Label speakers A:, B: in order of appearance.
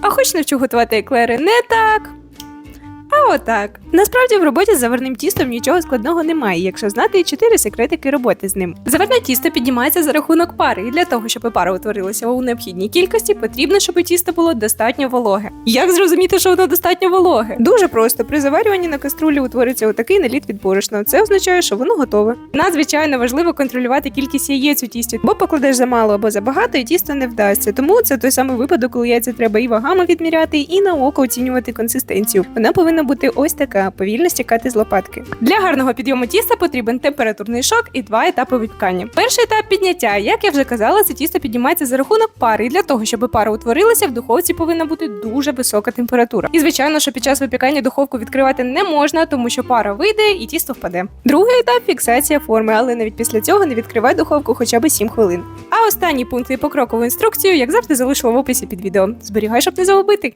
A: А хоч навчу готувати еклери не так. А отак. Насправді в роботі з заварним тістом нічого складного немає, якщо знати чотири секретики роботи з ним. Заварне тісто піднімається за рахунок пари, і для того, щоб пара утворилася у необхідній кількості, потрібно, щоб тісто було достатньо вологе. Як зрозуміти, що воно достатньо вологе? Дуже просто. При заварюванні на каструлі утвориться отакий наліт від борошна. Це означає, що воно готове. Надзвичайно важливо контролювати кількість яєць у тісті, бо покладеш замало або забагато, і тісто не вдасться. Тому це той самий випадок, коли яйця треба і вагами відміряти, і на око оцінювати консистенцію. Вона повинна бути ось така, повільно стікати з лопатки. Для гарного підйому тіста потрібен температурний шок і два етапи випікання. Перший етап підняття. Як я вже казала, це тісто піднімається за рахунок пари. І для того, щоб пара утворилася, в духовці повинна бути дуже висока температура. І звичайно, що під час випікання духовку відкривати не можна, тому що пара вийде і тісто впаде. Другий етап фіксація форми, але навіть після цього не відкривай духовку хоча б 7 хвилин. А останній пункт і покрокову інструкцію, як завжди, залишила в описі під відео. Зберігай, щоб не загубити.